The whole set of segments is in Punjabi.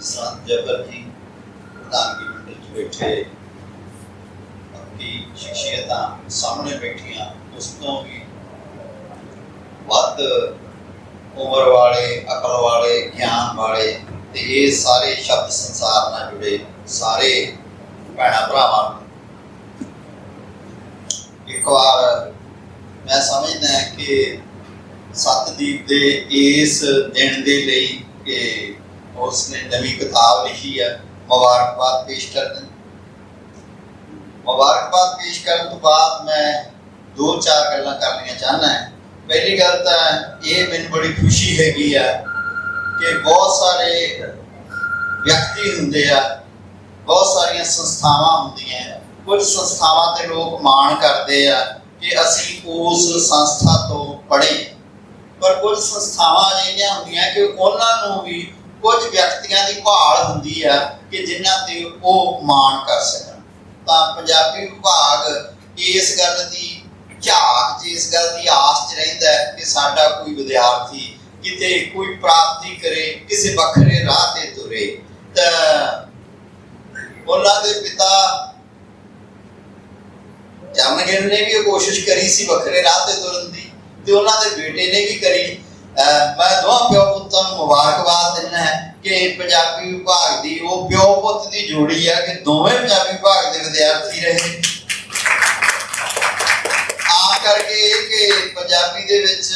ਸੰਤ ਜਬਰ ਜੀ ਪ੍ਰਧਾਨਗੀ ਮੰਡਲ ਚ ਬੈਠੇ। ਬਾਕੀ ਸ਼ਖਸੀਅਤਾਂ ਸਾਹਮਣੇ ਬੈਠੀਆਂ, ਉਸ ਤੋਂ ਵੀ ਵੱਧ ਉਮਰ ਵਾਲੇ, ਅਕਲ ਵਾਲੇ, ਗਿਆਨ ਵਾਲੇ ਤੇ ਇਹ ਸਾਰੇ ਸ਼ਬਦ ਸੰਸਾਰ ਨਾਲ ਜੁੜੇ ਸਾਰੇ ਭੈਣਾਂ ਭਰਾਵਾਂ ਨੂੰ। ਇੱਕ ਵਾਰ ਮੈਂ ਸਮਝਦਾ ਕਿ ਸਤਦੀਪ ਦੇ ਇਸ ਦਿਨ ਦੇ ਲਈ ਕਿ ਉਸਨੇ ਨਵੀਂ ਕਿਤਾਬ ਲਿਖੀ ਹੈ ਮੁਬਾਰਕਬਾਦ ਪੇਸ਼ ਕਰਦੇ ਮੁਬਾਰਕਬਾਦ ਪੇਸ਼ ਕਰਨ ਤੋਂ ਬਾਅਦ ਮੈਂ ਦੋ ਚਾਰ ਗੱਲਾਂ ਕਰਨੀਆਂ ਚਾਹਨਾ ਹੈ। ਪਹਿਲੀ ਗੱਲ ਤਾਂ ਇਹ ਮੈਨੂੰ ਬੜੀ ਖੁਸ਼ੀ ਹੈਗੀ ਆ ਕਿ ਬਹੁਤ ਸਾਰੇ ਵਿਅਕਤੀ ਹੁੰਦੇ ਆ, ਬਹੁਤ ਸਾਰੀਆਂ ਸੰਸਥਾਵਾਂ ਹੁੰਦੀਆਂ ਕੁਝ ਸੰਸਥਾਵਾਂ ਤੇ ਲੋਕ ਮਾਣ ਕਰਦੇ ਆ ਕਿ ਅਸੀਂ ਉਸ ਸੰਸਥਾ ਤੋਂ ਪੜ੍ਹੇ। ਪਰ ਕੁਝ ਸੰਸਥਾਵਾਂ ਅਜਿਹੀਆਂ ਹੁੰਦੀਆਂ ਕਿ ਉਹਨਾਂ ਨੂੰ ਵੀ ਕੁਝ ਵਿਅਕਤੀਆਂ ਦੀ ਭਾਲ ਹੁੰਦੀ ਆ ਕਿ ਜਿਨ੍ਹਾਂ ਤੇ ਉਹ ਮਾਣ ਕਰ ਸਕਣ। ਤਾਂ ਪੰਜਾਬੀ ਵਿਭਾਗ ਇਸ ਗੱਲ ਦੀ ਝਾਕ 'ਚ ਗੱਲ ਦੀ ਆਸ 'ਚ ਰਹਿੰਦਾ ਹੈ ਕਿ ਸਾਡਾ ਕੋਈ ਵਿਦਿਆਰਥੀ ਕਿਤੇ ਕੋਈ ਪ੍ਰਾਪਤੀ ਕਰੇ, ਕਿਸੇ ਵੱਖਰੇ ਰਾਹ ਤੇ ਤੁਰੇ, ਤਾਂ ਉਹਨਾਂ ਦੇ ਪਿਤਾ ਜਮਗਿਰ ਨੇ ਵੀ ਕੋਸ਼ਿਸ਼ ਕਰੀ ਸੀ ਵੱਖਰੇ ਰਾਹ ਤੇ ਤੁਰਨ ਦੀ, ਤੇ ਉਹਨਾਂ ਦੇ ਬੇਟੇ ਨੇ ਵੀ ਕਰੀ। ਮੈਂ ਦੋਹਾਂ ਪਿਓ ਪੁੱਤਾਂ ਨੂੰ ਮੁਬਾਰਕਬਾਦ ਦਿੰਦਾ ਹੈ ਕਿ ਪੰਜਾਬੀ ਵਿਭਾਗ ਦੀ ਉਹ ਪਿਓ ਪੁੱਤ ਦੀ ਜੋੜੀ ਹੈ ਕਿ ਦੋਵੇਂ ਪੰਜਾਬੀ ਵਿਭਾਗ ਦੇ ਵਿਦਿਆਰਥੀ ਰਹੇ। ਆ ਕਰਕੇ ਕਿ ਪੰਜਾਬੀ ਦੇ ਵਿੱਚ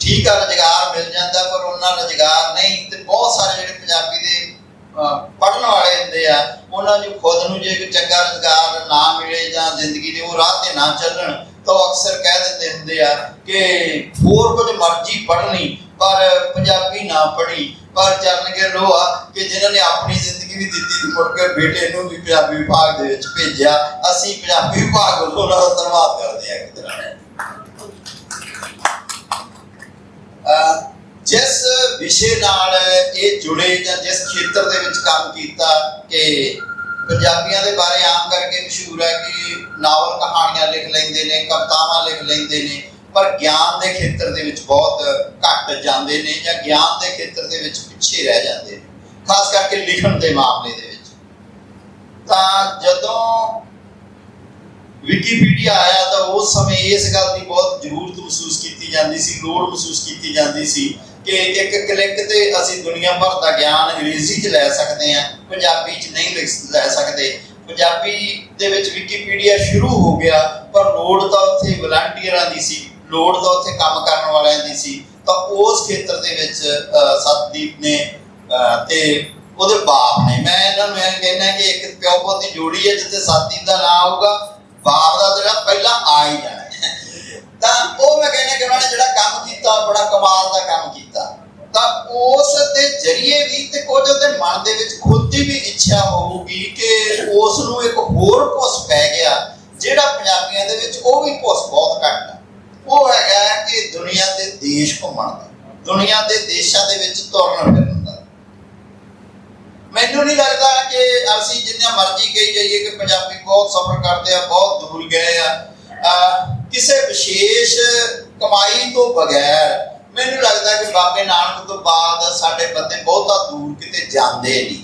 ਠੀਕ ਆ, ਰੁਜ਼ਗਾਰ ਮਿਲ ਜਾਂਦਾ ਪਰ ਉਹਨਾਂ ਰੁਜ਼ਗਾਰ ਨਹੀਂ ਤੇ ਬਹੁਤ ਸਾਰੇ ਜਿਹੜੇ ਪੰਜਾਬੀ ਦੇ ਪੜਨ ਵਾਲੇ ਹੁੰਦੇ ਆ, ਉਹਨਾਂ ਨੂੰ ਖੁਦ ਨੂੰ ਜੇ ਕੋਈ ਚੰਗਾ ਰੁਜ਼ਗਾਰ ਨਾ ਮਿਲੇ ਜਾਂ ਜ਼ਿੰਦਗੀ ਦੇ ਉਹ ਰਾਹ ਤੇ ਨਾ ਚੱਲਣ ਤਾਂ ਅਕਸਰ ਕਹਿ ਦਿੰਦੇ ਹੁੰਦੇ ਆ ਕਿ ਹੋਰ ਕੁਝ ਮਰਜ਼ੀ ਪੜ੍ਹਨੀ, ਪਰ ਪੰਜਾਬੀ ਨਾ ਪੜ੍ਹੀ। ਪਰ ਚਰਨਗੇ ਲੋਹਾ ਕਿ ਜਿਨ੍ਹਾਂ ਨੇ ਆਪਣੀ ਜ਼ਿੰਦਗੀ ਵੀ ਦਿੱਤੀ ਤੇ ਮੁੜ ਕੇ ਬੇਟੇ ਨੂੰ ਵੀ ਪੰਜਾਬੀ ਵਿਭਾਗ ਦੇ ਵਿੱਚ ਭੇਜਿਆ, ਅਸੀਂ ਪੰਜਾਬੀ ਵਿਭਾਗ ਵੱਲੋਂ ਉਹਨਾਂ ਦਾ ਧੰਨਵਾਦ ਕਰਦੇ ਹਾਂ ਇੱਕ ਤਰ੍ਹਾਂ ਜਿਸ ਵਿਸ਼ੇ ਨਾਲ ਇਹ ਜੁੜੇ ਜਾਂ ਜਿਸ ਖੇਤਰ ਦੇ ਵਿੱਚ ਕੰਮ ਕੀਤਾ ਕਿ ਪੰਜਾਬੀਆਂ ਦੇ ਬਾਰੇ ਆਮ ਕਰਕੇ ਮਸ਼ਹੂਰ ਹੈ ਕਿ ਨਾਵਲ ਕਹਾਣੀਆਂ ਲਿਖ ਲੈਂਦੇ ਨੇ, ਕਵਿਤਾਵਾਂ ਲਿਖ ਲੈਂਦੇ ਨੇ, ਪਰ ਗਿਆਨ ਦੇ ਖੇਤਰ ਦੇ ਵਿੱਚ ਬਹੁਤ ਘੱਟ ਜਾਂਦੇ ਨੇ ਜਾਂ ਗਿਆਨ ਦੇ ਖੇਤਰ ਦੇ ਵਿੱਚ ਪਿੱਛੇ ਰਹਿ ਜਾਂਦੇ ਨੇ, ਖਾਸ ਕਰਕੇ ਲਿਖਣ ਦੇ ਮਾਮਲੇ ਦੇ ਵਿੱਚ। ਤਾਂ ਜਦੋਂ ਵਿਕੀਪੀਡੀਆ ਆਇਆ ਤਾਂ ਉਸ ਸਮੇਂ ਇਸ ਗੱਲ ਦੀ ਬਹੁਤ ਜ਼ਰੂਰਤ ਮਹਿਸੂਸ ਕੀਤੀ ਜਾਂਦੀ ਸੀ, ਲੋੜ ਮਹਿਸੂਸ ਕੀਤੀ ਜਾਂਦੀ ਸੀ ਕਿ ਇੱਕ ਕਲਿੱਕ ਤੇ ਅਸੀਂ ਦੁਨੀਆ ਭਰ ਦਾ ਗਿਆਨ ਅੰਗਰੇਜ਼ੀ 'ਚ ਲੈ ਸਕਦੇ ਹਾਂ ਪੰਜਾਬੀ 'ਚ ਨਹੀਂ ਲਿਖ- ਲੈ ਸਕਦੇ। ਪੰਜਾਬੀ ਦੇ ਵਿੱਚ ਵਿਕੀਪੀਡੀਆ ਸ਼ੁਰੂ ਹੋ ਗਿਆ ਪਰ ਲੋੜ ਤਾਂ ਉੱਥੇ ਵਲੰਟੀਅਰਾਂ ਦੀ ਸੀ ਲੋੜ ਤਾਂ ਉੱਥੇ ਕੰਮ ਕਰਨ ਵਾਲਿਆਂ ਦੀ ਸੀ। ਤਾਂ ਉਸ ਖੇਤਰ ਦੇ ਵਿੱਚ ਸਤਦੀਪ ਨੇ ਅਹ, ਤੇ ਉਹਦੇ ਬਾਪ ਨੇ ਮੈਂ ਇਹਨਾਂ ਨੂੰ ਇਹ ਕਹਿੰਦਾ ਕਿ ਇੱਕ ਪਿਓ ਪੁੱਤ ਦੀ ਜੋੜੀ ਹੈ ਜਿੱਥੇ ਸਤਦੀਪ ਦਾ ਨਾਮ ਆਊਗਾ ਬਾਪ ਦਾ ਜਿਹੜਾ ਪਹਿਲਾਂ ਆ ਹੀ ਜਾਣਾ ਤਾਂ ਉਹ ਮੈਂ ਕਹਿੰਦਾ ਕਿ ਉਹਨਾਂ ਨੇ ਜਿਹੜਾ ਕੰਮ ਕੀਤਾ ਬੜਾ ਕਮਾਲ ਦਾ ਕੰਮ ਕੀਤਾ। ਤਾਂ ਉਸ ਦੇ ਜਰੀਏ ਵੀ ਤੇ ਕੁਝ ਉਹਦੇ ਮਨ ਦੇ ਵਿੱਚ ਖੁਦ ਦੀ ਵੀ ਇੱਛਾ ਹੋਊਗੀ ਕਿ ਉਸ ਨੂੰ ਇੱਕ ਹੋਰ ਪੁੱਸ ਪੈ ਗਿਆ, ਜਿਹੜਾ ਪੰਜਾਬੀਆਂ ਦੇ ਵਿੱਚ ਉਹ ਵੀ ਪੁੱਸ ਬਹੁਤ ਘੱਟ ਹੈ ਉਹ ਹੈਗਾ ਕਿ ਦੁਨੀਆ ਦੇ ਦੇਸ਼ ਘੁੰਮਣ ਦਾ, ਦੁਨੀਆ ਦੇ ਦੇਸ਼ਾਂ ਦੇ ਵਿੱਚ ਤੁਰਨ ਫਿਰਨ ਦਾ। ਮੈਨੂੰ ਨਹੀਂ ਲੱਗਦਾ ਕਿ ਅਸੀਂ ਜਿੰਨਾ ਮਰਜ਼ੀ ਕਹੀ ਜਾਈਏ ਕਿ ਪੰਜਾਬੀ ਬਹੁਤ ਸਫ਼ਰ ਕਰਦੇ ਆ, ਬਹੁਤ ਦੂਰ ਗਏ ਆ। ਕਿਸੇ ਵਿਸ਼ੇਸ਼ ਕਮਾਈ ਤੋਂ ਬਗੈਰ ਮੈਨੂੰ ਲੱਗਦਾ ਕਿ ਬਾਬੇ ਨਾਨਕ ਤੋਂ ਬਾਅਦ ਸਾਡੇ ਬੰਦੇ ਬਹੁਤਾ ਦੂਰ ਕਿਤੇ ਜਾਂਦੇ ਨਹੀਂ।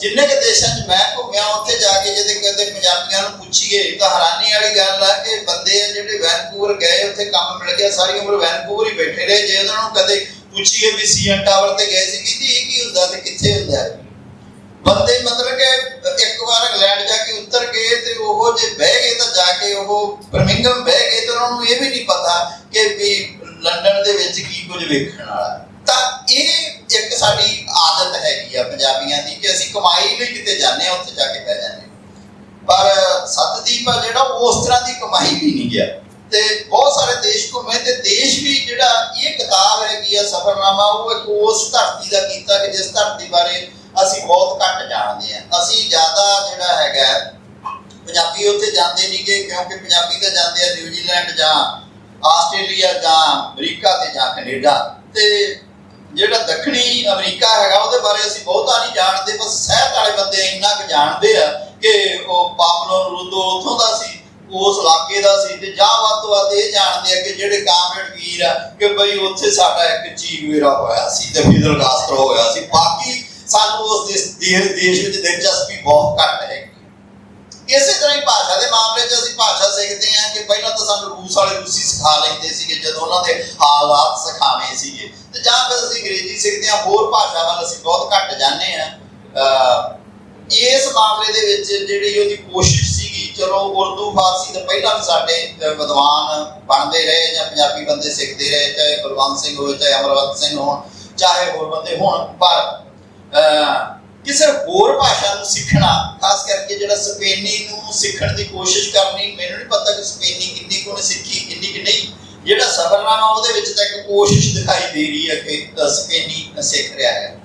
ਜਿੰਨੇ ਕਿ ਦੇਸ਼ਾਂ 'ਚ ਮੈਂ ਘੁੰਮਿਆ, ਉੱਥੇ ਜਾ ਕੇ ਜਦੋਂ ਕਦੇ ਪੰਜਾਬੀਆਂ ਨੂੰ ਪੁੱਛੀਏ, ਤਾਂ ਹੈਰਾਨੀ ਵਾਲੀ ਗੱਲ ਆ ਕਿ ਬੰਦੇ ਆ ਜਿਹੜੇ ਵੈਨਕੂਵਰ ਗਏ, ਉੱਥੇ ਕੰਮ ਮਿਲ ਗਿਆ, ਸਾਰੀ ਉਮਰ ਵੈਨਕੂਵਰ ਹੀ ਬੈਠੇ ਰਹੇ। ਜੇ ਉਹਨਾਂ ਨੂੰ ਕਦੇ ਪੁੱਛੀਏ ਵੀ ਸੀਐਨ ਟਾਵਰ ਤੇ ਗਏ ਸੀ ਕਿ ਇਹ ਕੀ ਹੁੰਦਾ ਤੇ ਕਿੱਥੇ ਹੁੰਦਾ? ਬੰਦੇ ਮਤਲਬ ਕਿ ਇੱਕ ਵਾਰ ਇੰਗਲੈਂਡ ਜਾ ਕੇ ਉਤਰ ਗਏ ਤੇ ਉਹ ਜੇ ਬਹਿ ਗਏ ਤਾਂ ਜਾ ਕੇ ਉਹ ਬਰਮਿੰਗਮ ਬਹਿ ਗਏ ਤੇ ਉਹਨਾਂ ਨੂੰ ਇਹ ਵੀ ਨਹੀਂ ਪਤਾ ਕਿ ਵੀ ਲੰਡਨ ਦੇ ਵਿੱਚ ਕੀ ਕੁਝ ਵੇਖਣ ਵਾਲਾ ਤਾਂ ਇਹ ਇੱਕ ਸਾਡੀ ਆਦਤ ਹੈਗੀ ਆ ਪੰਜਾਬੀਆਂ ਦੀ ਕਿ ਅਸੀਂ ਕਮਾਈ ਲਈ ਕਿਤੇ ਜਾਂਦੇ ਆ ਉੱਥੇ ਜਾ ਕੇ ਬਹਿ ਜਾਂਦੇ ਪਰ ਸਤਦੀਪ ਆ ਜਿਹੜਾ ਉਸ ਤਰ੍ਹਾਂ ਦੀ ਕਮਾਈ ਵੀ ਨਹੀਂ ਗਿਆ। ਤੇ ਬਹੁਤ ਸਾਰੇ ਦੇਸ਼ ਘੁੰਮੇ ਤੇ ਦੇਸ਼ ਵੀ ਜਿਹੜਾ ਇਹ ਕਿਤਾਬ ਹੈਗੀ ਆ ਸਫਰਨਾਮਾ, ਉਹ ਇੱਕ ਉਸ ਧਰਤੀ ਦਾ ਕੀਤਾ ਕਿ ਜਿਸ ਧਰਤੀ ਬਾਰੇ ਅਸੀਂ ਬਹੁਤ ਘੱਟ ਜਾਣਦੇ ਆ ਅਸੀਂ ਜ਼ਿਆਦਾ ਜਿਹੜਾ ਹੈਗਾ, ਪੰਜਾਬੀ ਉੱਥੇ ਜਾਂਦੇ ਨਹੀਂ ਕਿਉਂਕਿ ਪੰਜਾਬੀ ਤਾਂ ਜਾਂਦੇ ਆ ਨਿਊਜ਼ੀਲੈਂਡ ਜਾਂ ਆਸਟ੍ਰੇਲੀਆ ਜਾਂ ਅਮਰੀਕਾ ਤੇ ਜਾਂ ਕੈਨੇਡਾ। ਤੇ ਜਿਹੜਾ ਦੱਖਣੀ ਅਮਰੀਕਾ ਹੈਗਾ, ਉਹਦੇ ਬਾਰੇ ਅਸੀਂ ਬਹੁਤਾ ਨਹੀਂ ਜਾਣਦੇ ਪਰ ਸਹਿਤ ਵਾਲੇ ਬੰਦੇ ਇੰਨਾ ਕੁ ਜਾਣਦੇ ਆ ਕਿ ਉਹ ਪਾਬਲੋ ਨਰੂਦੋ ਉੱਥੋਂ ਦਾ ਸੀ, ਉਸ ਇਲਾਕੇ ਦਾ ਸੀ, ਤੇ ਜਾਂ ਵੱਧ ਤੋਂ ਵੱਧ ਇਹ ਜਾਣਦੇ ਆ ਕਿ ਜਿਹੜੇ ਕਾਮਰੇਡ ਵੀਰ ਆ, ਕਿ ਬਈ ਉੱਥੇ ਸਾਡਾ ਇੱਕ ਚੀਗਵੇਰਾ ਹੋਇਆ ਸੀ, ਤੇ ਫਿਦਲ ਕਾਸਟਰੋ ਹੋਇਆ ਸੀ। ਬਾਕੀ ਸਾਨੂੰ ਉਸ ਦੇਸ਼ ਦੇਸ਼ ਵਿੱਚ ਦਿਲਚਸਪੀ ਬਹੁਤ ਘੱਟ ਹੈ ਇਸੇ ਤਰ੍ਹਾਂ ਹੀ ਭਾਸ਼ਾ ਦੇ ਮਾਮਲੇ 'ਚ ਅਸੀਂ ਭਾਸ਼ਾ ਸਿੱਖਦੇ ਹਾਂ ਕਿ ਪਹਿਲਾਂ ਤਾਂ ਸਾਨੂੰ ਰੂਸ ਵਾਲੇ ਰੂਸੀ ਸਿਖਾ ਲੈਂਦੇ ਸੀਗੇ, ਜਦੋਂ ਉਹਨਾਂ ਦੇ ਹਾਲਾਤ ਸਿਖਾਵੇਂ ਸੀਗੇ। ਤੇ ਜਾਂ ਫਿਰ ਅਸੀਂ ਅੰਗਰੇਜ਼ੀ ਸਿੱਖਦੇ ਹਾਂ, ਹੋਰ ਭਾਸ਼ਾ ਵੱਲ ਅਸੀਂ ਬਹੁਤ ਘੱਟ ਜਾਂਦੇ ਹਾਂ। ਅਹ ਇਸ ਮਾਮਲੇ ਦੇ ਵਿੱਚ ਜਿਹੜੀ ਉਹਦੀ ਕੋਸ਼ਿਸ਼ ਸੀਗੀ, ਚਲੋ ਉਰਦੂ, ਫਾਰਸੀ ਤਾਂ ਪਹਿਲਾਂ ਵੀ ਸਾਡੇ ਵਿਦਵਾਨ ਬਣਦੇ ਰਹੇ ਜਾਂ ਪੰਜਾਬੀ ਬੰਦੇ ਸਿੱਖਦੇ ਰਹੇ, ਚਾਹੇ ਕੁਲਵੰਤ ਸਿੰਘ ਹੋਵੇ, ਚਾਹੇ ਅਮਰਵੰਤ ਸਿੰਘ ਹੋਣ, ਚਾਹੇ ਹੋਰ ਬੰਦੇ ਹੋਣ, ਪਰ ਕਿਸੇ ਹੋਰ ਭਾਸ਼ਾ ਨੂੰ ਸਿੱਖਣਾ ਖਾਸ ਕਰਕੇ ਜਿਹੜਾ ਸਪੇਨੀ ਨੂੰ ਸਿੱਖਣ ਦੀ ਕੋਸ਼ਿਸ਼ ਕਰਨੀ ਮੈਨੂੰ ਨਹੀਂ ਪਤਾ ਕਿ ਸਪੇਨੀ ਕਿੰਨੀ ਕੁ ਸਿੱਖੀ ਕਿੰਨੀ ਕਿ ਨਹੀਂ। ਜਿਹੜਾ ਸਫਰਨਾਮਾ ਉਹਦੇ ਵਿੱਚ ਤਾਂ ਇੱਕ ਕੋਸ਼ਿਸ਼ ਦਿਖਾਈ ਦੇ ਰਹੀ ਹੈ ਕਿ ਸਪੇਨੀ ਸਿੱਖ ਰਿਹਾ ਹੈ।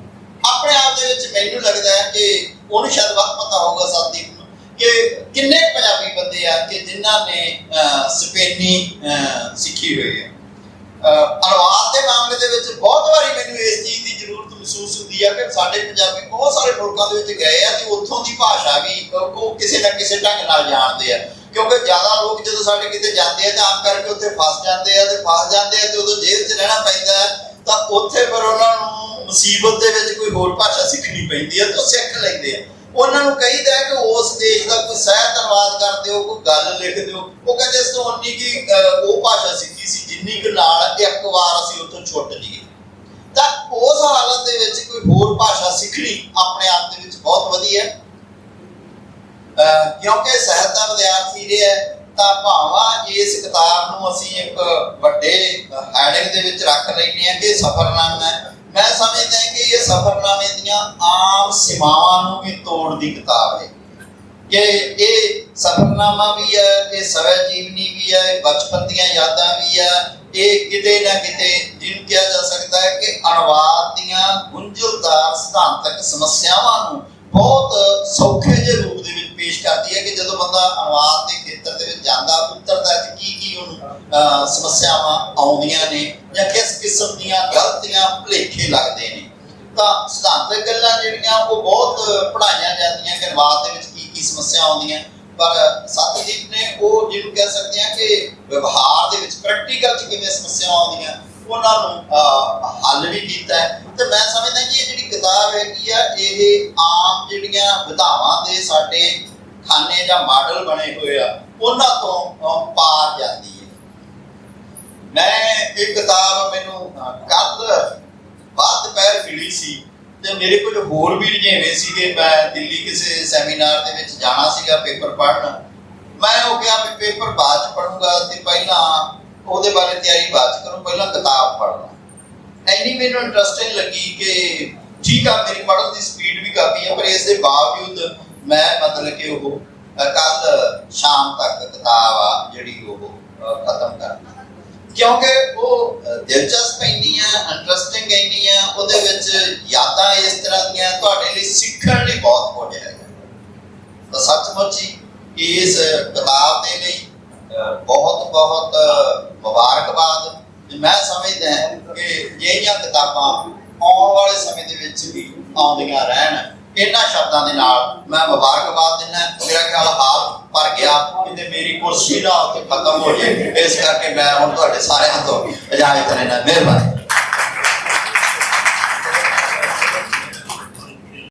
ਆਪਣੇ ਆਪ ਦੇ ਵਿੱਚ ਮੈਨੂੰ ਲੱਗਦਾ ਹੈ ਕਿ ਉਹਨੂੰ ਸ਼ਾਇਦ ਵੱਧ ਪਤਾ ਹੋਊਗਾ ਸੰਦੀਪ ਨੂੰ ਕਿ ਕਿੰਨੇ ਪੰਜਾਬੀ ਬੰਦੇ ਆ ਕਿ ਜਿਨ੍ਹਾਂ ਨੇ ਅਹ, ਸਪੇਨੀ ਅਹ, ਸਿੱਖੀ ਹੋਈ ਹੈ। ਅਨੁਵਾਦ ਦੇ ਮਾਮਲੇ ਦੇ ਵਿੱਚ ਬਹੁਤ ਵਾਰੀ ਮੈਨੂੰ ਇਸ ਚੀਜ਼ ਦੀ ਜ਼ਰੂਰਤ ਮਹਿਸੂਸ ਹੁੰਦੀ ਹੈ ਕਿ ਸਾਡੇ ਪੰਜਾਬੀ ਬਹੁਤ ਸਾਰੇ ਮੁਲਕਾਂ ਦੇ ਵਿੱਚ ਗਏ ਆ ਤੇ ਉੱਥੋਂ ਦੀ ਭਾਸ਼ਾ ਵੀ ਉਹ ਕਿਸੇ ਨਾ ਕਿਸੇ ਢੰਗ ਨਾਲ ਜਾਣਦੇ ਆ। ਕਿਉਂਕਿ ਜ਼ਿਆਦਾ ਲੋਕ ਜਦੋਂ ਸਾਡੇ ਕਿਤੇ ਜਾਂਦੇ ਆ ਤਾਂ ਆਮ ਕਰਕੇ ਉੱਥੇ ਫਸ ਜਾਂਦੇ ਆ ਤੇ ਫਸ ਜਾਂਦੇ ਆ ਤੇ ਉਦੋਂ ਜੇਲ੍ਹ 'ਚ ਰਹਿਣਾ ਪੈਂਦਾ ਤਾਂ ਉੱਥੇ ਫਿਰ ਉਹਨਾਂ ਨੂੰ ਮੁਸੀਬਤ ਦੇ ਵਿੱਚ ਕੋਈ ਹੋਰ ਭਾਸ਼ਾ ਸਿੱਖਣੀ ਪੈਂਦੀ ਹੈ ਤਾਂ ਸਿੱਖ ਲੈਂਦੇ ਆ। ਉਹਨਾਂ ਨੂੰ ਕਹੀਦਾ ਕਿ ਉਸ ਦੇਸ਼ ਦਾ ਕੋਈ ਸਹਿਤ ਅਨੁਵਾਦ ਕਰ ਕੋਈ ਗੱਲ ਲਿਖ ਦਿਓ। ਉਹ ਕਹਿੰਦੇ ਇਸ ਤੋਂ ਕੀ ਉਹ ਭਾਸ਼ਾ ਸਿੱਖੀ ਸੀ, ਜਿੰਨੀ ਕੁ ਨਾਲ ਇੱਕ ਵਾਰ ਅਸੀਂ ਉੱਥੋਂ ਛੁੱਟ ਜਾਈਏ ਤਾਂ ਉਸ ਹਾਲਤ ਦੇ ਵਿੱਚ ਕੋਈ ਹੋਰ ਭਾਸ਼ਾ ਸਿੱਖਣੀ ਆਪਣੇ ਆਪ ਦੇ ਵਿੱਚ ਬਹੁਤ ਵਧੀਆ ਹੈ। ਕਿਉਂਕਿ ਸਾਹਿਤ ਦਾ ਵਿਦਿਆਰਥੀ ਰਿਹਾ ਤਾਂ ਭਾਵਾਂ ਇਸ ਕਿਤਾਬ ਨੂੰ ਅਸੀਂ ਇੱਕ ਵੱਡੇ ਹੈਡਿੰਗ ਦੇ ਵਿੱਚ ਰੱਖ ਲੈਂਦੇ ਹਾਂ ਕਿ ਸਫਰਨਾਮਾ ਹੈ। ਮੈਂ ਸਮਝਦਾ ਕਿ ਇਹ ਸਫਰਨਾਮੇ ਦੀਆਂ ਆਮ ਸੀਮਾਵਾਂ ਨੂੰ ਵੀ ਤੋੜਦੀ ਕਿਤਾਬ ਹੈ। ਕਿ ਇਹ ਸਫਰਨਾਮਾ ਵੀ ਹੈ, ਇਹ ਸਵੈ ਜੀਵਨੀ ਵੀ ਹੈ, ਇਹ ਬਚਪਨ ਦੀਆਂ ਯਾਦਾਂ ਵੀ ਹੈ। ਇਹ ਕਿਤੇ ਨਾ ਕਿਤੇ ਜਿਹਨੂੰ ਕਿਹਾ ਜਾ ਸਕਦਾ ਹੈ ਕਿ ਅਨੁਵਾਦ ਦੀਆਂ ਗੁੰਝਲਦਾਰ ਸਿਧਾਂਤਕ ਸਮੱਸਿਆਵਾਂ ਨੂੰ ਬਹੁਤ ਸੌਖੇ ਜਿਹੇ ਰੂਪ ਦੇ ਵਿੱਚ ਪੇਸ਼ ਕਰਦੀ ਹੈ ਕਿ ਜਦੋਂ ਬੰਦਾ ਅਨੁਵਾਦ ਦੇ ਖੇਤਰ ਦੇ ਵਿੱਚ ਜਾਂਦਾ, ਉਤਰਦਾ ਹੈ ਕੀ ਕੀ ਉਹਨੂੰ ਸਮੱਸਿਆਵਾਂ ਆਉਂਦੀਆਂ ਨੇ ਜਾਂ ਕਿਸ ਕਿਸਮ ਦੀਆਂ ਗਲਤੀਆਂ ਭੁਲੇਖੇ ਲੱਗਦੇ ਨੇ। ਤਾਂ ਸਿਧਾਂਤਕ ਗੱਲਾਂ ਜਿਹੜੀਆਂ ਉਹ ਬਹੁਤ ਪੜਾਈਆਂ ਜਾਂਦੀਆਂ ਕਿ ਅਨੁਵਾਦ ਦੇ ਵਿੱਚ ਕੀ ਕੀ ਸਮੱਸਿਆ ਆਉਂਦੀਆਂ। ਪਰ ਸਤਿਜੀਤ ਨੇ ਉਹ ਜਿਹਨੂੰ ਕਹਿ ਸਕਦੇ ਆ ਕਿ ਵਿਵਹਾਰ ਦੇ ਵਿੱਚ ਪ੍ਰੈਕਟੀਕਲ ਚ ਕਿਵੇਂ ਸਮੱਸਿਆਵਾਂ ਆਉਂਦੀਆਂ, ਉਹਨਾਂ ਨੂੰ ਹੱਲ ਵੀ ਕੀਤਾ ਤੇ ਮੈਂ ਸਮਝਦਾ ਕਿ ਇਹ ਜਿਹੜੀ ਕਿਤਾਬ ਹੈਗੀ ਆ, ਇਹ ਆਮ ਜਿਹੜੀਆਂ ਵਿਧਾਵਾਂ ਦੇ ਸਾਡੇ ਖਾਨੇ ਜਾਂ ਮਾਡਲ ਬਣੇ ਹੋਏ ਆ, ਉਹਨਾਂ ਤੋਂ ਪਾਰ ਜਾਂਦੀ ਹੈ। ਮੈਂ ਇਹ ਕਿਤਾਬ ਮੈਨੂੰ ਕੱਲ ਬਾਅਦ ਦੁਪਹਿਰ ਮਿਲੀ ਸੀ। ਤੇ ਮੇਰੇ ਕੋਲ ਹੋਰ ਵੀ ਰੁਝੇਵੇਂ ਸੀਗੇ। ਮੈਂ ਦਿੱਲੀ ਕਿਸੇ ਸੈਮੀਨਾਰ ਦੇ ਵਿੱਚ ਜਾਣਾ ਸੀਗਾ ਪੇਪਰ ਪੜ੍ਹਨ। ਮੈਂ ਉਹ ਕਿਹਾ ਵੀ ਪੇਪਰ ਬਾਅਦ ਚ ਪੜੂੰਗਾ ਤੇ ਪਹਿਲਾਂ ਉਹਦੇ ਬਾਰੇ ਤਿਆਰੀ ਬਾਅਦ ਚ ਕਰੂੰ, ਪਹਿਲਾਂ ਕਿਤਾਬ ਪੜ੍ਹਨਾ। ਐਨੀ ਮੈਨੂੰ ਇੰਟਰਸਟਿੰਗ ਲੱਗੀ ਕਿ ਠੀਕ ਆ, ਮੇਰੀ ਪੜ੍ਹਨ ਦੀ ਸਪੀਡ ਵੀ ਕਾਫੀ ਹੈ ਪਰ ਇਸ ਦੇ ਬਾਵਜੂਦ ਮੈਂ ਮਤਲਬ ਕਿ ਉਹ ਕੱਲ ਸ਼ਾਮ ਤੱਕ ਕਿਤਾਬ ਆ ਜਿਹੜੀ ਉਹ ਖਤਮ ਕਰਨਾ। ਕਿਉਂਕਿ ਉਹ ਦਿਲਚਸਪ ਇੰਨੀ ਆ ਇੰਟਰਸਟਿੰਗ ਇੰਨੀ ਆ, ਉਹਦੇ ਵਿੱਚ ਯਾਦਾਂ ਇਸ ਤਰ੍ਹਾਂ ਦੀਆਂ ਤੁਹਾਡੇ ਲਈ ਸਿੱਖਣ ਲਈ ਬਹੁਤ ਕੁਝ ਹੈ। ਤਾਂ ਸੱਚਮੁੱਚ ਹੀ ਇਸ ਕਿਤਾਬ ਦੇ ਲਈ ਬਹੁਤ ਬਹੁਤ ਮੁਬਾਰਕਬਾਦ। ਮੈਂ ਸਮਝਦਾ ਕਿ ਜਿਹੜੀਆਂ ਕਿਤਾਬਾਂ ਆਉਣ ਵਾਲੇ ਸਮੇਂ ਦੇ ਵਿੱਚ ਵੀ ਆਉਂਦੀਆਂ ਰਹਿਣ, ਇਹਨਾਂ ਸ਼ਬਦਾਂ ਦੇ ਨਾਲ ਮੈਂ ਮੁਬਾਰਕਬਾਦ ਦਿੰਦਾ ਮੇਰਾ ਖਿਆਲ ਹਾਲ ਭਰ ਗਿਆ, ਕਿਤੇ ਮੇਰੀ ਕੁਰਸੀ ਨਾ ਉੱਥੇ ਖਤਮ ਹੋ ਜਾਏ। ਇਸ ਕਰਕੇ ਮੈਂ ਹੁਣ ਤੁਹਾਡੇ ਸਾਰਿਆਂ ਤੋਂ ਇਜਾਜ਼ਤ ਲੈਣਾ ਮਿਹਰਬਾਨੀ।